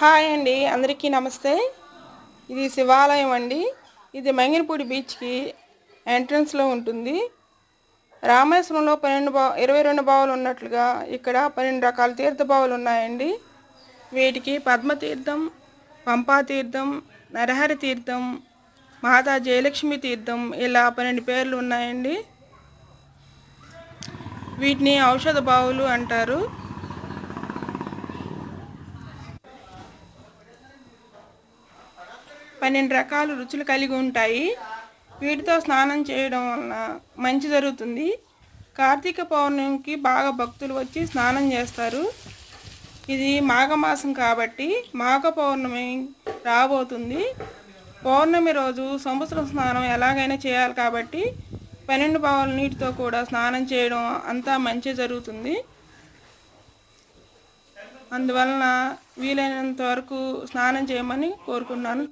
Hi అండి అందరికీ నమస్తే. ఇది శివాలయం అండి. ఇది మంగినపూడి బీచ్కి ఎంట్రన్స్లో ఉంటుంది. రామేశ్వరంలో పన్నెండు బా ఇరవై రెండు బావులు ఉన్నట్లుగా ఇక్కడ పన్నెండు రకాల తీర్థ బావులు ఉన్నాయండి. వీటికి పద్మతీర్థం పంపా తీర్థం నరహరి తీర్థం మాతా జయలక్ష్మి తీర్థం ఇలా పన్నెండు పేర్లు ఉన్నాయండి. వీటిని ఔషధ బావులు అంటారు. పన్నెండు రకాల రుచులు కలిగి ఉంటాయి. వీటితో స్నానం చేయడం వలన మంచి జరుగుతుంది. కార్తీక పౌర్ణమికి బాగా భక్తులు వచ్చి స్నానం చేస్తారు. ఇది మాఘమాసం కాబట్టి మాఘ పౌర్ణమి రాబోతుంది. పౌర్ణమి రోజు సంవత్సరం స్నానం ఎలాగైనా చేయాలి కాబట్టి పన్నెండు పావుల నీటితో కూడా స్నానం చేయడం అంతా మంచి జరుగుతుంది. అందువలన వీలైనంత వరకు స్నానం చేయమని కోరుకున్నాను.